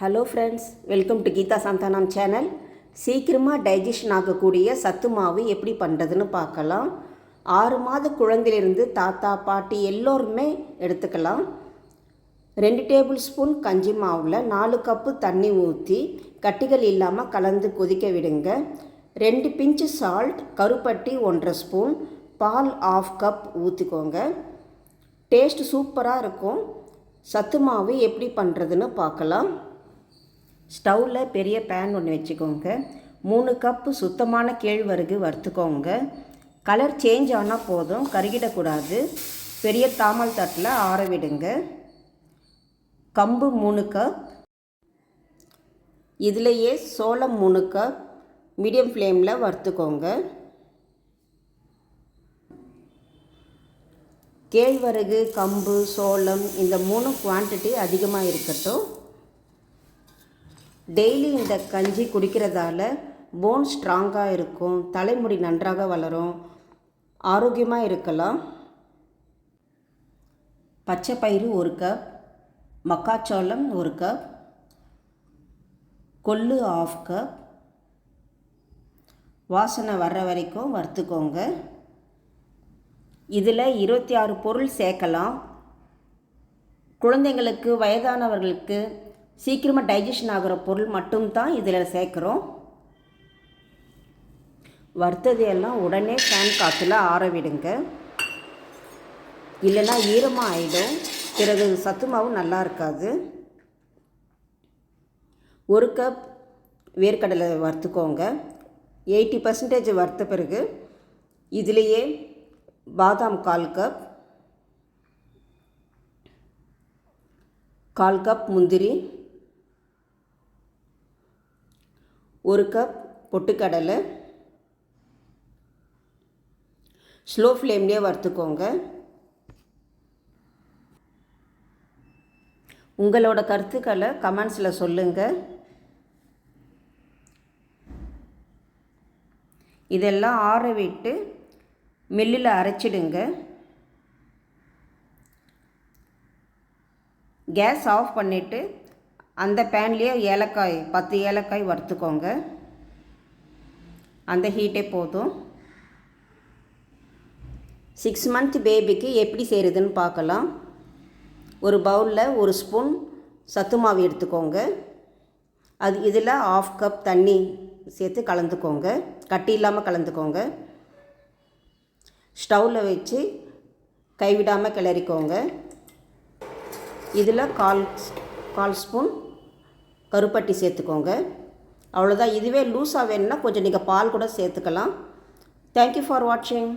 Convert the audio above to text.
Hello friends welcome to Geetha Santhanam channel சீக்கிரமாக digestion ஆகக்கூடிய சத்து மாவு எப்படி பண்ணுறதுன்னு பார்க்கலாம். ஆறு மாத குழந்தையிலிருந்து தாத்தா பாட்டி எல்லோருமே எடுத்துக்கலாம். ரெண்டு டேபிள் ஸ்பூன் கஞ்சி மாவில் நாலு கப்பு தண்ணி ஊற்றி கட்டிகள் இல்லாமல் கலந்து கொதிக்க விடுங்க. ரெண்டு பிஞ்சு சால்ட் கருப்பட்டி ஒன்றரை ஸ்பூன் பால் ஆஃப் கப் ஊற்றிக்கோங்க டேஸ்ட் சூப்பராக இருக்கும். சத்து மாவு எப்படி பண்ணுறதுன்னு பார்க்கலாம். ஸ்டவ்வில் பெரிய பேன் ஒன்று வச்சுக்கோங்க. மூணு கப்பு சுத்தமான கேழ்வரகு வறுத்துக்கோங்க. கலர் சேஞ்ச் ஆனால் போதும் கருகிடக்கூடாது. பெரிய தாமல் தட்டில் ஆற விடுங்க. கம்பு மூணு கப் இதுலேயே சோளம் மூணு கப் மீடியம் ஃப்ளேமில் வறுத்துக்கோங்க. கேழ்வரகு கம்பு சோளம் இந்த மூணு குவான்டிட்டி அதிகமாக இருக்கட்டும். டெய்லி இந்த கஞ்சி குடிக்கிறதால போன் ஸ்ட்ராங்காக இருக்கும் தலைமுடி நன்றாக வளரும் ஆரோக்கியமாக இருக்கலாம். பச்சை பயிறு ஒரு கப் மக்காச்சோளம் ஒரு கப் கொள்ளு ஆஃப் கப் வாசனை வர்ற வரைக்கும் வறுத்துக்கோங்க. இதில் இருபத்தி ஆறு பொருள் சேர்க்கலாம். குழந்தைங்களுக்கு வயதானவர்களுக்கு சீக்கிரமாக டைஜஷன் ஆகிற பொருள் மட்டும்தான் இதில் சேர்க்குறோம். வறுத்ததையெல்லாம் உடனே ஃபேன் காற்றுல ஆற விடுங்க. இல்லைன்னா ஈரமாக ஆகிடும் பிறகு சத்து மாவு நல்லா இருக்காது. ஒரு கப் வேர்க்கடலை வறுத்துக்கோங்க. எயிட்டி பர்சன்டேஜ் வறுத்த பிறகு இதுலேயே பாதாம் கால் கப் கால் கப் முந்திரி ஒரு கப் பொட்டுக்கடலை. ஸ்லோ ஃப்ளேம்லேயே வறுத்துக்கோங்க. உங்களோட கருத்துக்களை கமெண்ட்ஸில் சொல்லுங்கள் இதெல்லாம் ஆற விட்டு மில்லில் அரைச்சிடுங்க. கேஸ் ஆஃப் பண்ணிவிட்டு அந்த பேன்லேயே ஏலக்காய் பத்து ஏலக்காய் வறுத்துக்கோங்க. அந்த ஹீட்டே போதும். சிக்ஸ் மந்த் பேபிக்கு எப்படி செய்கிறதுன்னு பார்க்கலாம். ஒரு பவுலில் ஒரு ஸ்பூன் சத்து மாவு எடுத்துக்கோங்க. அது இதில் ஆஃப் கப் தண்ணி சேர்த்து கலந்துக்கோங்க. கட்டி இல்லாமல் கலந்துக்கோங்க. ஸ்டவ்வில் வச்சு கைவிடாமல் கிளறிக்கோங்க. இதில் கால் கால் ஸ்பூன் கருப்பட்டி சேர்த்துக்கோங்க. அவ்வளோதான் இதுவே லூஸாக வேணும்னா கொஞ்சம் நீங்கள் பால் கூட சேர்த்துக்கலாம். தேங்க்யூ ஃபார் வாட்சிங்